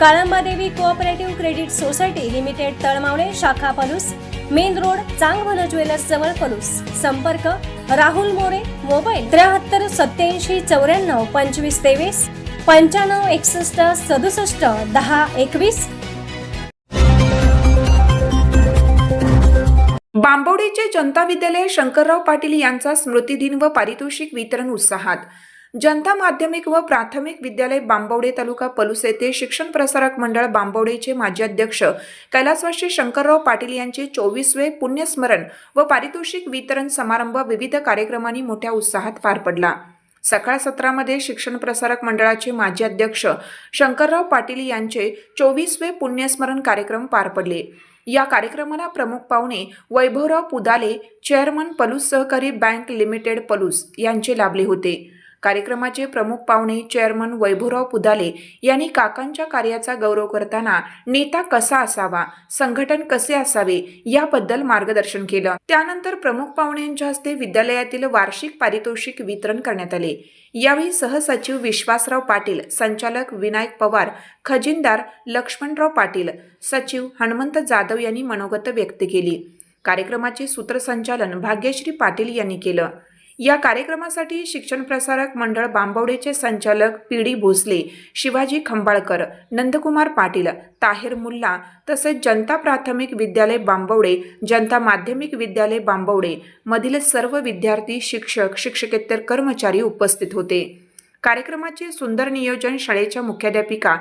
Kalamba Devi cooperative credit society limited Talmavale शाखा Palus main road Changbhan jewellers जवळ पलूस. संपर्क Rahul More mobile त्र्याहत्तर सत्याऐंशी चौऱ्याण्णव पंचवीस तेवीस पंच्याण्णव एकसष्ट सदुसष्ट दहा एकवीस. बांबोडीचे जनता विद्यालय शंकरराव पाटील यांचा स्मृतिदिन व पारितोषिक वितरण उत्साहात. जनता माध्यमिक व प्राथमिक विद्यालय बांबवडे तालुका पलूस येथे शिक्षण प्रसारक मंडळ बांबवडेचे माजी अध्यक्ष कैलासवासी शंकरराव पाटील यांचे चोवीसवे पुण्यस्मरण व पारितोषिक वितरण समारंभ विविध कार्यक्रमांनी मोठ्या उत्साहात पार पडला. सकाळ सत्रामध्ये शिक्षण प्रसारक मंडळाचे माजी अध्यक्ष शंकरराव पाटील यांचे चोवीसवे पुण्यस्मरण कार्यक्रम पार पडले. या कार्यक्रमाला प्रमुख पाहुणे वैभवराव पुदाले चेअरमन पलूस सहकारी बँक लिमिटेड पलूस यांचे लाभले होते. कार्यक्रमाचे प्रमुख पाहुणे चेअरमन वैभवराव पुदाले यांनी काकांच्या कार्याचा गौरव करताना नेता कसा असावा संघटन कसे असावे याबद्दल मार्गदर्शन केलं. त्यानंतर प्रमुख पाहुण्यांच्या हस्ते विद्यालयातील वार्षिक पारितोषिक वितरण करण्यात आले. यावेळी सहसचिव विश्वासराव पाटील संचालक विनायक पवार खजिनदार लक्ष्मणराव पाटील सचिव हनुमंत जाधव यांनी मनोगत व्यक्त केली. कार्यक्रमाचे सूत्रसंचालन भाग्यश्री पाटील यांनी केलं. या कार्यक्रमासाठी शिक्षण प्रसारक मंडळ बांबवडेचे संचालक पी डी भोसले शिवाजी खंबाळकर नंदकुमार पाटील ताहेर मुल्ला तसेच जनता प्राथमिक विद्यालय बांबवडे जनता माध्यमिक विद्यालय बांबवडे मधील सर्व विद्यार्थी शिक्षक शिक्षकेतर कर्मचारी उपस्थित होते. कार्यक्रमाचे सुंदर नियोजन शाळेच्या मुख्याध्यापिका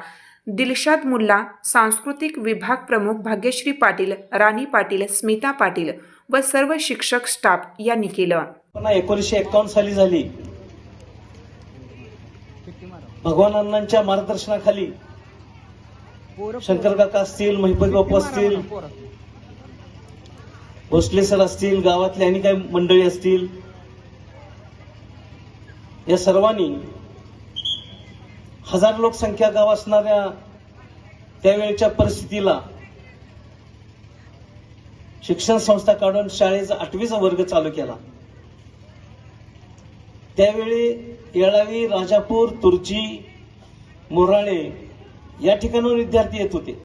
दिलशाद मुल्ला सांस्कृतिक विभाग प्रमुख भाग्यश्री पाटील राणी पाटील स्मिता पाटील व सर्व शिक्षक स्टाफ यांनी केलं. पुन्हा एकोणीसशे एकावन्न साली झाली. भगवान अण्णांच्या मार्गदर्शनाखाली शंकर काका असतील महिपत बापू असतील? भोसले सर असतील गावातले आणि काही मंडळी असतील. या सर्वांनी हजार लोकसंख्या गाव असणाऱ्या त्यावेळच्या परिस्थितीला शिक्षण संस्था काढून शाळेचा आठवीचा वर्ग चालू केला. त्यावेळी येळावी राजापूर तुर्ची मोराळे या ठिकाणाहून विद्यार्थी येत होते.